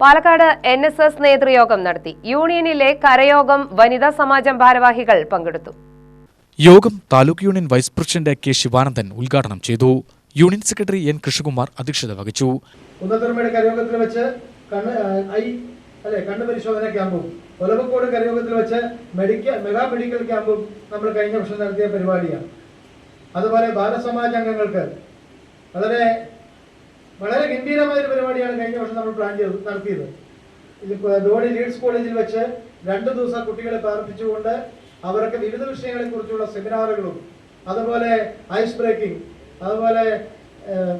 Palakkad N S S നേതൃയോഗം നടത്തി. യൂണിയനിലെ കരയോഗം വനിതാ സമാജം ഭാരവാഹികൾ പങ്കെടുത്തു. യോഗം taluk union vice president K Sivanandan ഉദ്ഘാടനം ചെയ്തു. യൂണിയൻ സെക്രട്ടറി എൻ കൃഷ്ണകുമാർ അധ്യക്ഷത വഹിച്ചു. കുന്നത്തൂർമയുടെ കരയോഗത്തിൽ വെച്ച് കണ്ണ് ഐ അല്ലെ കണ്ണ് പരിശോധന ക്യാമ്പും ഒലവക്കോട് കരയോഗത്തിൽ വെച്ച് മെഡിക്കൽ മെഗാ മെഡിക്കൽ ക്യാമ്പും നമ്മൾ കഴിഞ്ഞ വർഷം നടത്തിയ പരിപാടിയാണ്. അതുപോലെ ബാലസമാജ് അംഗങ്ങൾക്ക് വളരെ വളരെ ഗംഭീരമായ ഒരു പരിപാടിയാണ് കഴിഞ്ഞ വർഷം നമ്മൾ പ്ലാൻ ചെയ്ത് നടത്തിയത്. ഇത് ധോണി ലീഡ്സ് കോളേജിൽ വെച്ച് രണ്ട് ദിവസം കുട്ടികളെ പാർപ്പിച്ചുകൊണ്ട് അവർക്ക് വിവിധ വിഷയങ്ങളെ കുറിച്ചുള്ള സെമിനാറുകളും അതുപോലെ ഐസ് ബ്രേക്കിംഗ് അതുപോലെ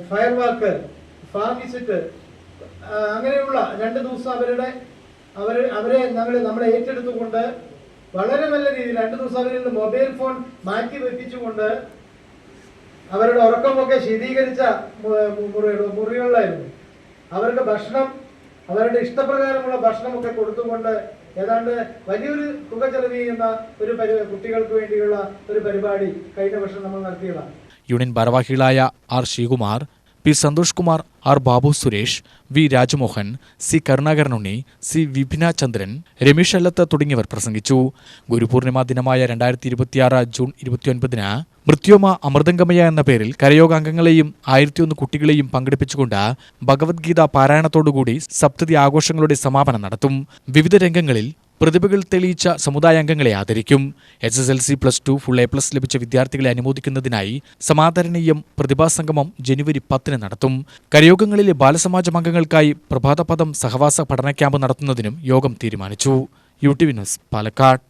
ഫയർ വാക്ക് ഫാം വിസിറ്റ് അങ്ങനെയുള്ള രണ്ട് ദിവസം അവരുടെ അവർ അവരെ ഞങ്ങൾ നമ്മളെ ഏറ്റെടുത്തുകൊണ്ട് വളരെ നല്ല രീതിയിൽ രണ്ട് ദിവസം അവരിൽ മൊബൈൽ ഫോൺ മാറ്റി വെപ്പിച്ചുകൊണ്ട് അവരുടെ ഉറക്കമൊക്കെ ശീതീകരിച്ച മുറികളിലായിരുന്നു. അവരുടെ ഭക്ഷണം അവരുടെ ഇഷ്ടപ്രകാരമുള്ള ഭക്ഷണമൊക്കെ കൊടുത്തുകൊണ്ട് ഏതാണ്ട് വലിയൊരു തുക ചെലവ് ചെയ്യുന്ന ഒരു കുട്ടികൾക്ക് വേണ്ടിയുള്ള ഒരു പരിപാടി കഴിഞ്ഞ വർഷം നമ്മൾ നടത്തിയതാണ്. യൂണിയൻ ഭാരവാഹികളായ R Sreekumar P Santhosh Kumar R Babu Suresh V Rajamohan C Karunakaranunni C Vibhina Chandran Ramesh Allath തുടങ്ങിയവർ പ്രസംഗിച്ചു. ഗുരുപൂർണിമ ദിനമായ രണ്ടായിരത്തി ഇരുപത്തിയാറ് ജൂൺ ഇരുപത്തിയൊൻപതിന് മൃത്യോമ അമൃതംഗമയ എന്ന പേരിൽ കരയോഗാംഗങ്ങളെയും ആയിരത്തിയൊന്ന് കുട്ടികളെയും പങ്കെടുപ്പിച്ചുകൊണ്ട് ഭഗവത്ഗീത പാരായണത്തോടുകൂടി സപ്തതി ആഘോഷങ്ങളുടെ സമാപനം നടത്തും. വിവിധ രംഗങ്ങളിൽ പ്രതിഭകൾ തെളിയിച്ച സമുദായാംഗങ്ങളെ ആദരിക്കും. S S L C plus two full A plus ലഭിച്ച വിദ്യാർത്ഥികളെ അനുമോദിക്കുന്നതിനായി സമാദരണീയം പ്രതിഭാസംഗമം ജനുവരി പത്തിന് നടത്തും. കരയോഗങ്ങളിലെ ബാലസമാജം അംഗങ്ങൾക്കായി പ്രഭാതപദം സഹവാസ പഠന ക്യാമ്പ് നടത്തുന്നതിനും യോഗം തീരുമാനിച്ചു. U T V news Palakkad.